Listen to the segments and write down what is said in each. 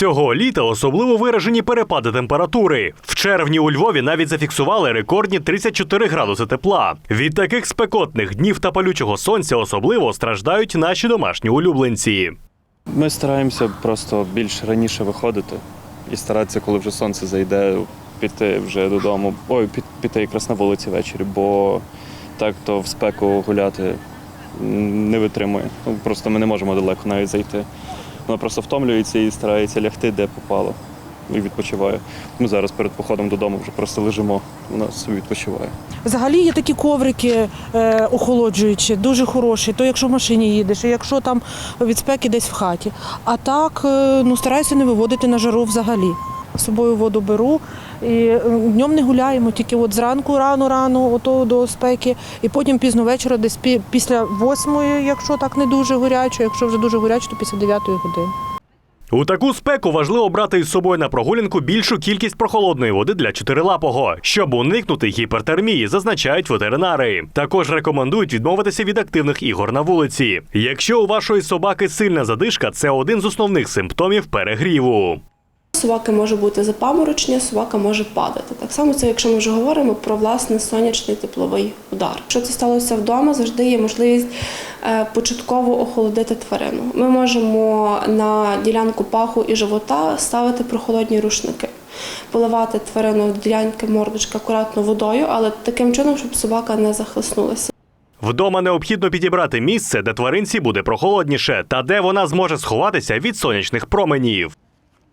Цього літа особливо виражені перепади температури. В червні у Львові навіть зафіксували рекордні 34 градуси тепла. Від таких спекотних днів та палючого сонця особливо страждають наші домашні улюбленці. Ми стараємося просто більш раніше виходити і старатися, коли вже сонце зайде, піти вже додому. Ой, пі- піти якраз на вулиці ввечері, бо так то в спеку гуляти не витримує. Просто ми не можемо далеко навіть зайти. Вона просто втомлюється і старається лягти, де попало. І відпочиває. Ми зараз перед походом додому вже просто лежимо, вона собі відпочиває. Взагалі є такі коврики е, охолоджуючі, дуже хороші. То якщо в машині їдеш, якщо там від спеки десь в хаті. А так е, ну стараюся не виводити на жару взагалі. З собою воду беру і е, днем не гуляємо, тільки от зранку рано-рано, ото до спеки, і потім пізно вечора, десь після восьмої, якщо так не дуже гарячо, якщо вже дуже гарячо, то після дев'ятої години. У таку спеку важливо брати із собою на прогулянку більшу кількість прохолодної води для чотирилапого, щоб уникнути гіпертермії, зазначають ветеринари. Також рекомендують відмовитися від активних ігор на вулиці. Якщо у вашої собаки сильна задишка, це один з основних симптомів перегріву. Собаки може бути запаморочення, собака може падати. Так само це, якщо ми вже говоримо про власне сонячний тепловий удар. Якщо це сталося вдома, завжди є можливість е, початково охолодити тварину. Ми можемо на ділянку паху і живота ставити прохолодні рушники, поливати тварину ділянки мордочка акуратно водою, але таким чином, щоб собака не захлиснулася. Вдома необхідно підібрати місце, де тваринці буде прохолодніше, та де вона зможе сховатися від сонячних променів.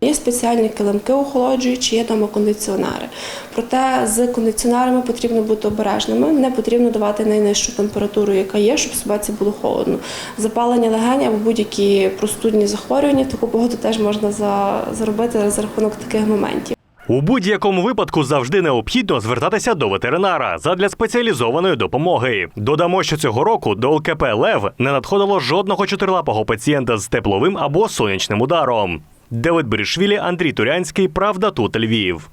Є спеціальні килимки охолоджуючі, є дома кондиціонери. Проте з кондиціонерами потрібно бути обережними. Не потрібно давати найнижчу температуру, яка є, щоб собаці було холодно. Запалення легень або будь-які простудні захворювання, таку погоду теж можна за- заробити за рахунок таких моментів. У будь-якому випадку завжди необхідно звертатися до ветеринара задля спеціалізованої допомоги. Додамо, що цього року до ЛКП Лев не надходило жодного чотирилапого пацієнта з тепловим або сонячним ударом. Давид Берішвілі, Андрій Турянський, Правда тут Львів.